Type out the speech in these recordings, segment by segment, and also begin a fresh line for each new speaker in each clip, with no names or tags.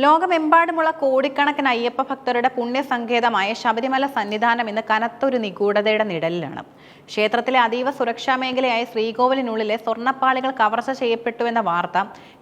ലോകമെമ്പാടുമുള്ള കോടിക്കണക്കിന് അയ്യപ്പ ഭക്തരുടെ പുണ്യസങ്കേതമായ ശബരിമല സന്നിധാനം ഇന്ന് കനത്തൊരു നിഗൂഢതയുടെ നിഴലിലാണ്. ക്ഷേത്രത്തിലെ അതീവ സുരക്ഷാ മേഖലയായ ശ്രീകോവിലിനുള്ളിലെ സ്വർണപ്പാളികൾ കവർച്ച ചെയ്യപ്പെട്ടുവെന്ന വാർത്ത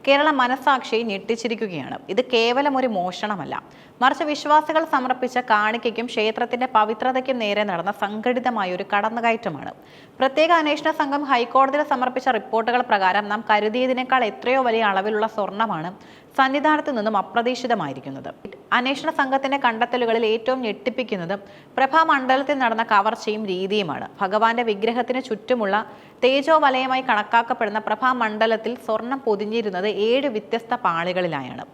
കേരള മനസാക്ഷി ഞെട്ടിച്ചിരിക്കുകയാണ്. ഇത് കേവലം ഒരു മോഷണമല്ല. മറിച്ച് വിശ്വാസികൾ സമർപ്പിച്ച കാണിക്കയ്ക്കും ക്ഷേത്രത്തിന്റെ പവിത്രതയ്ക്കും നേരെ നടന്ന സംഘടിതമായ ഒരു കടന്നുകയറ്റമാണ്. പ്രത്യേക അന്വേഷണ സംഘം ഹൈക്കോടതിയിൽ സമർപ്പിച്ച റിപ്പോർട്ടുകൾ പ്രകാരം നാം കരുതിയതിനേക്കാൾ എത്രയോ വലിയ അളവിലുള്ള സ്വർണമാണ് സന്നിധാനത്ത് നിന്നും അപ്രതീക്ഷിതമായിരിക്കുന്നത്. അന്വേഷണ സംഘത്തിന്റെ കണ്ടെത്തലുകളിൽ ഏറ്റവും ഞെട്ടിപ്പിക്കുന്നത് പ്രഭാമണ്ഡലത്തിൽ നടന്ന കവർച്ചയും രീതിയുമാണ്. ഭഗവാന്റെ വിഗ്രഹത്തിന് ചുറ്റുമുള്ള തേജോ വലയമായി കണക്കാക്കപ്പെടുന്ന പ്രഭാമണ്ഡലത്തിൽ സ്വർണം പൊതിഞ്ഞിരുന്നത് ഏഴ് വ്യത്യസ്ത പാളികളിലായാണ്.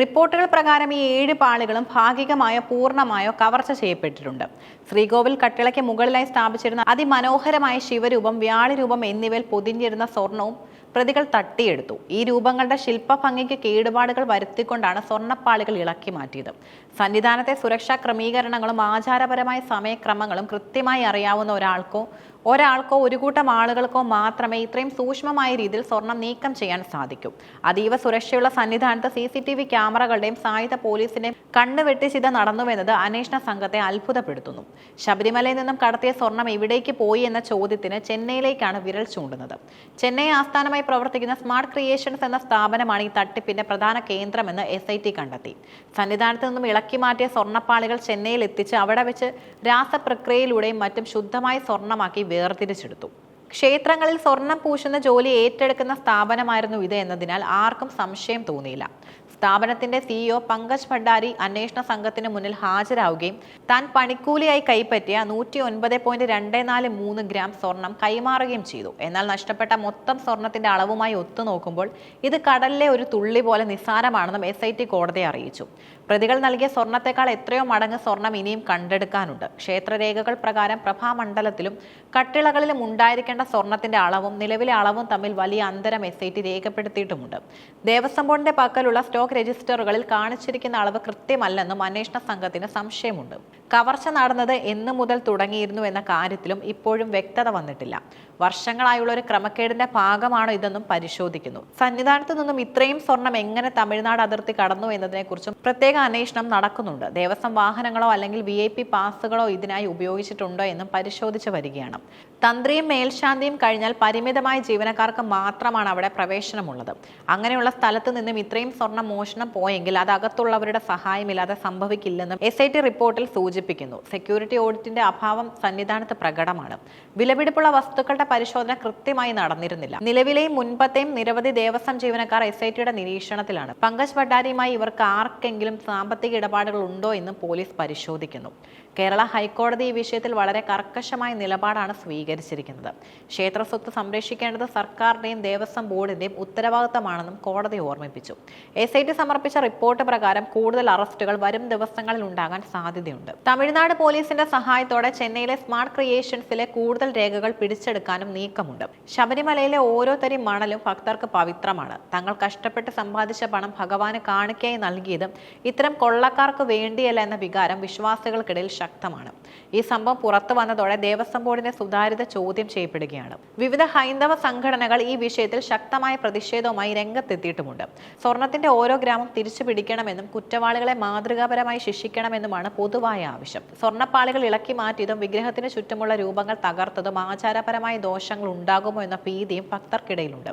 റിപ്പോർട്ടുകൾ പ്രകാരം ഈ ഏഴ് പാളികളും ഭാഗികമായോ പൂർണമായോ കവർച്ച ചെയ്യപ്പെട്ടിട്ടുണ്ട്. ശ്രീകോവിൽ കട്ടിളയ്ക്ക് മുകളിലായി സ്ഥാപിച്ചിരുന്ന അതിമനോഹരമായ ശിവരൂപം വ്യാളിരൂപം എന്നിവയിൽ പൊതിഞ്ഞിരുന്ന സ്വർണവും പ്രതികൾ തട്ടിയെടുത്തു. ഈ രൂപങ്ങളുടെ ശില്പഭംഗിക്ക് കേടുപാടുകൾ വരുത്തിക്കൊണ്ടാണ് സ്വർണപ്പാളികൾ ഇളക്കി മാറ്റിയത്. സന്നിധാനത്തെ സുരക്ഷാ ക്രമീകരണങ്ങളും ആചാരപരമായ സമയക്രമങ്ങളും കൃത്യമായി അറിയാവുന്ന ഒരാൾക്കോ ഒരാൾക്കോ ഒരു കൂട്ടം ആളുകൾക്കോ മാത്രമേ ഇത്രയും സൂക്ഷ്മമായ രീതിയിൽ സ്വർണം നീക്കം ചെയ്യാൻ സാധിക്കൂ. അതീവ സുരക്ഷയുള്ള സന്നിധാനത്ത് സി സി ടി വി ക്യാമറകളുടെയും സായുധ പോലീസിന്റെയും കണ്ണുവെട്ടിച്ചിത നടന്നുവെന്നത് അന്വേഷണ സംഘത്തെ അത്ഭുതപ്പെടുത്തുന്നു. ശബരിമലയിൽ നിന്നും കടത്തിയ സ്വർണം എവിടേക്ക് പോയി എന്ന ചോദ്യത്തിന് ചെന്നൈയിലേക്കാണ് വിരൽ ചൂണ്ടുന്നത്. ചെന്നൈ ആസ്ഥാനമായി പ്രവർത്തിക്കുന്ന സ്മാർട്ട് ക്രിയേഷൻസ് എന്ന സ്ഥാപനമാണ് ഈ തട്ടിപ്പിന്റെ പ്രധാന കേന്ദ്രമെന്ന് എസ് ഐ ടി കണ്ടെത്തി. സന്നിധാനത്ത് നിന്നും ഇളക്കി മാറ്റിയ സ്വർണപ്പാളികൾ ചെന്നൈയിൽ എത്തിച്ച് അവിടെ വെച്ച് രാസപ്രക്രിയയിലൂടെയും മറ്റും ശുദ്ധമായി സ്വർണമാക്കി വേർതിരിച്ചെടുത്തു. ക്ഷേത്രങ്ങളിൽ സ്വർണം പൂശുന്ന ജോലി ഏറ്റെടുക്കുന്ന സ്ഥാപനമായിരുന്നു ഇത് എന്നതിനാൽ ആർക്കും സംശയം തോന്നിയില്ല. സ്ഥാപനത്തിന്റെ സിഇഒ പങ്കജ് ഭണ്ഡാരി അന്വേഷണ സംഘത്തിന് മുന്നിൽ ഹാജരാവുകയും താൻ പണിക്കൂലിയായി കൈപ്പറ്റിയ നൂറ്റി ഒൻപത് പോയിന്റ് രണ്ട് നാല് മൂന്ന് ഗ്രാം സ്വർണം കൈമാറുകയും ചെയ്തു. എന്നാൽ നഷ്ടപ്പെട്ട മൊത്തം സ്വർണത്തിന്റെ അളവുമായി ഒത്തുനോക്കുമ്പോൾ ഇത് കടലിലെ ഒരു തുള്ളി പോലെ നിസ്സാരമാണെന്നും എസ് ഐ ടി അറിയിച്ചു. പ്രതികൾ നൽകിയ സ്വർണത്തെക്കാൾ എത്രയോ മടങ്ങ് സ്വർണം ഇനിയും കണ്ടെടുക്കാനുണ്ട്. ക്ഷേത്രരേഖകൾ പ്രകാരം പ്രഭാമണ്ഡലത്തിലും കട്ടിളകളിലും ഉണ്ടായിരിക്കേണ്ട സ്വർണത്തിന്റെ അളവും നിലവിലെ അളവും തമ്മിൽ വലിയ അന്തരം എസ് ഐ ടി രേഖപ്പെടുത്തിയിട്ടുമുണ്ട്. ദേവസ്വം ബോർഡിന്റെ പക്കലുള്ള സ്റ്റോക്ക് രജിസ്റ്ററുകളിൽ കാണിച്ചിരിക്കുന്ന അളവ് കൃത്യമല്ലെന്നും അന്വേഷണ സംഘത്തിന് സംശയമുണ്ട്. കവർച്ച നടന്നത് എന്നു മുതൽ തുടങ്ങിയിരുന്നു എന്ന കാര്യത്തിലും ഇപ്പോഴും വ്യക്തത വന്നിട്ടില്ല. വർഷങ്ങളായുള്ള ഒരു ക്രമക്കേടിന്റെ ഭാഗമാണോ ഇതെന്നും പരിശോധിക്കുന്നു. സന്നിധാനത്ത് നിന്നും ഇത്രയും സ്വർണം എങ്ങനെ തമിഴ്നാട് അതിർത്തി കടന്നു എന്നതിനെക്കുറിച്ചും പ്രത്യേക അന്വേഷണം നടക്കുന്നുണ്ട്. ദേവസ്വം വാഹനങ്ങളോ അല്ലെങ്കിൽ വി ഐ പി പാസുകളോ ഇതിനായി ഉപയോഗിച്ചിട്ടുണ്ടോ എന്നും പരിശോധിച്ചു വരികയാണ്. തന്ത്രിയും മേൽശാന്തിയും കഴിഞ്ഞാൽ പരിമിതമായ ജീവനക്കാർക്ക് മാത്രമാണ് അവിടെ പ്രവേശനമുള്ളത്. അങ്ങനെയുള്ള സ്ഥലത്ത് നിന്നും ഇത്രയും സ്വർണം മോഷണം പോയെങ്കിൽ അത് അകത്തുള്ളവരുടെ സഹായമില്ലാതെ സംഭവിക്കില്ലെന്നും എസ് ഐ ടി റിപ്പോർട്ടിൽ സൂചിപ്പിക്കുന്നു. സെക്യൂരിറ്റി ഓഡിറ്റിന്റെ അഭാവം സന്നിധാനത്ത് പ്രകടമാണ്. വിലപിടിപ്പുള്ള വസ്തുക്കളുടെ പരിശോധന കൃത്യമായി നടന്നിരുന്നില്ല. നിലവിലെയും മുൻപത്തെയും നിരവധി ദേവസ്വം ജീവനക്കാർ എസ് ഐ ടിയുടെ നിരീക്ഷണത്തിലാണ്. പങ്കജ് ഭട്ടാരിയുമായി ഇവർക്ക് ആർക്കെങ്കിലും സാമ്പത്തിക ഇടപാടുകൾ ഉണ്ടോ എന്ന് പോലീസ് പരിശോധിക്കുന്നു. കേരള ഹൈക്കോടതി ഈ വിഷയത്തിൽ വളരെ കർക്കശമായ നിലപാടാണ് സ്വീകരിച്ചിരിക്കുന്നത്. ക്ഷേത്ര സ്വത്ത് സംരക്ഷിക്കേണ്ടത് സർക്കാരിന്റെയും ദേവസ്വം ബോർഡിന്റെയും ഉത്തരവാദിത്തമാണെന്നും കോടതി ഓർമ്മിപ്പിച്ചു. എസ് ഐ ടി സമർപ്പിച്ച റിപ്പോർട്ട് പ്രകാരം കൂടുതൽ അറസ്റ്റുകൾ വരും ദിവസങ്ങളിൽ ഉണ്ടാകാൻ സാധ്യതയുണ്ട്. തമിഴ്നാട് പോലീസിന്റെ സഹായത്തോടെ ചെന്നൈയിലെ സ്മാർട്ട് ക്രിയേഷൻസിലെ കൂടുതൽ രേഖകൾ പിടിച്ചെടുക്കാനും നീക്കമുണ്ട്. ശബരിമലയിലെ ഓരോ തരി മണലും ഭക്തർക്ക് പവിത്രമാണ്. തങ്ങൾ കഷ്ടപ്പെട്ട് സമ്പാദിച്ച പണം ഭഗവാന് കാണിക്കയായി നൽകിയതും ഇത്തരം കൊള്ളക്കാർക്ക് വേണ്ടിയല്ല എന്ന വികാരം വിശ്വാസികൾക്കിടയിൽ ശക്തമാണ്. ഈ സംഭവം പുറത്തു വന്നതോടെ ദേവസ്വം ബോർഡിന്റെ സുതാര്യത ചോദ്യം ചെയ്യപ്പെടുകയാണ്. വിവിധ ഹൈന്ദവ സംഘടനകൾ ഈ വിഷയത്തിൽ ശക്തമായ പ്രതിഷേധവുമായി രംഗത്തെത്തിയിട്ടുമുണ്ട്. സ്വർണത്തിന്റെ ഓരോ ഗ്രാമം തിരിച്ചു പിടിക്കണമെന്നും കുറ്റവാളികളെ മാതൃകാപരമായി ശിക്ഷിക്കണമെന്നുമാണ് പൊതുവായ ആവശ്യം. സ്വർണപ്പാളികൾ ഇളക്കി മാറ്റിയതും വിഗ്രഹത്തിന് ചുറ്റുമുള്ള രൂപങ്ങൾ തകർത്തതും ആചാരപരമായ ദോഷങ്ങൾ ഉണ്ടാകുമോ എന്ന ഭീതിയും ഭക്തർക്കിടയിലുണ്ട്.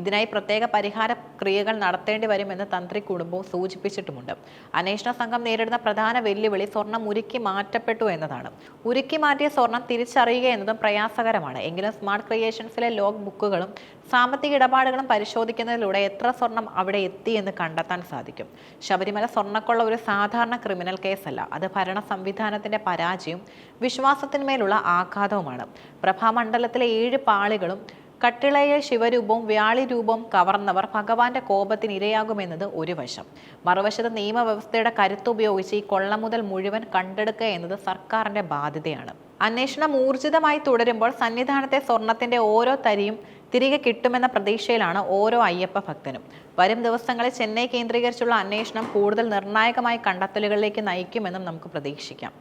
ഇതിനായി പ്രത്യേക പരിഹാര ക്രിയകൾ നടത്തേണ്ടി വരുമെന്ന് തന്ത്രി കുടുംബവും സൂചിപ്പിച്ചിട്ടുമുണ്ട്. അന്വേഷണ സംഘം നേരിടുന്ന പ്രധാന വെല്ലുവിളി സ്വർണം ഉരുക്കി മാറ്റപ്പെട്ടു എന്നതാണ്. ഉരുക്കി മാറ്റിയ സ്വർണം തിരിച്ചറിയുക എന്നതും പ്രയാസകരമാണ്. എങ്കിലും സ്മാർട്ട് ക്രിയേഷൻസിലെ ലോഗ് ബുക്കുകളും സാമ്പത്തിക ഇടപാടുകളും പരിശോധിക്കുന്നതിലൂടെ എത്ര സ്വർണം അവിടെ എത്തി എന്ന് കണ്ടെത്താൻ സാധിക്കും? ശബരിമല സ്വർണക്കൊള്ള ഒരു സാധാരണ ക്രിമിനൽ കേസല്ല. അത് ഭരണ സംവിധാനത്തിന്റെ പരാജയം വിശ്വാസത്തിന്മേലുള്ള ആഘാതവുമാണ്. പ്രഭാമണ്ഡലത്തിലെ ഏഴ് പാളികളും കട്ടിളയ ശിവരൂപവും വ്യാളി രൂപവും കവർന്നവർ ഭഗവാന്റെ കോപത്തിന് ഇരയാകുമെന്നത് ഒരു വശം. മറുവശത്ത് നിയമവ്യവസ്ഥയുടെ കരുത്തുപയോഗിച്ച് ഈ കൊള്ള മുതൽ മുഴുവൻ കണ്ടെടുക്കുക എന്നത് സർക്കാരിന്റെ ബാധ്യതയാണ്. അന്വേഷണം ഊർജിതമായി തുടരുമ്പോൾ സന്നിധാനത്തെ സ്വർണത്തിന്റെ ഓരോ തരിയും തിരികെ കിട്ടുമെന്ന പ്രതീക്ഷയിലാണ് ഓരോ അയ്യപ്പ ഭക്തനും. വരും ദിവസങ്ങളിൽ ചെന്നൈ കേന്ദ്രീകരിച്ചുള്ള അന്വേഷണം കൂടുതൽ നിർണായകമായ കണ്ടെത്തലുകളിലേക്ക് നയിക്കുമെന്നും നമുക്ക് പ്രതീക്ഷിക്കാം.